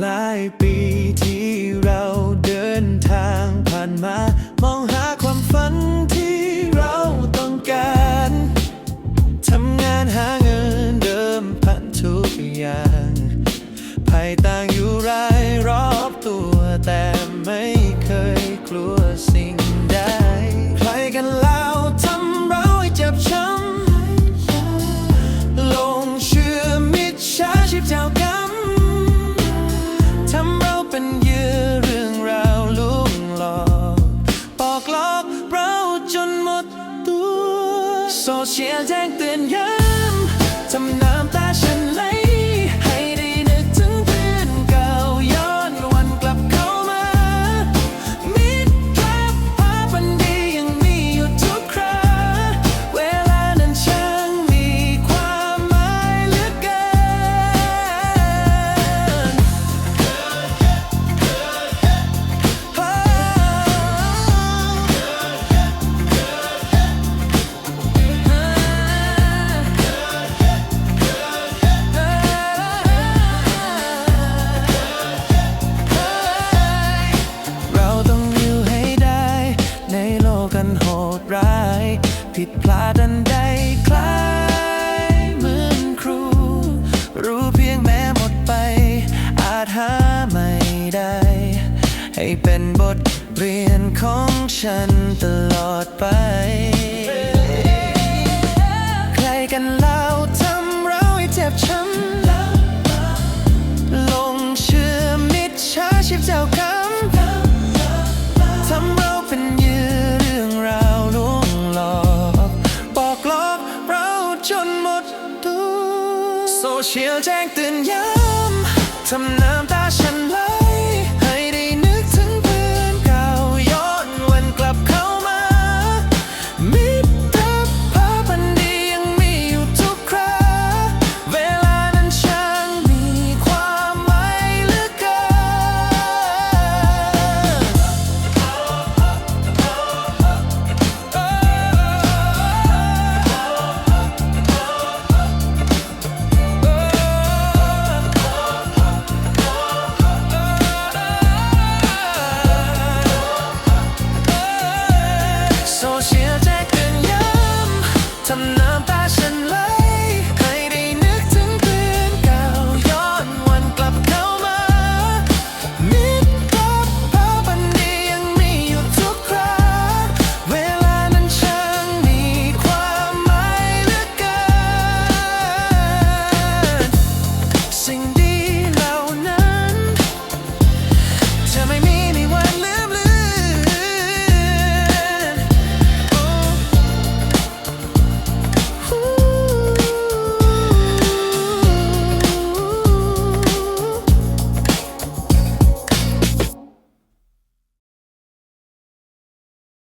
หลายปีที่ social 장뜬 겸 ผิดพลาดอันใดคล้ายเหมือนครู รู้เพียงแม้หมดไป อาจหาไม่ได้ ให้เป็นบทเรียนของฉันตลอดไป ใครกันเล่าเธอ เชี่ยวแจ้งเตือนย้ำทำน้ำตา some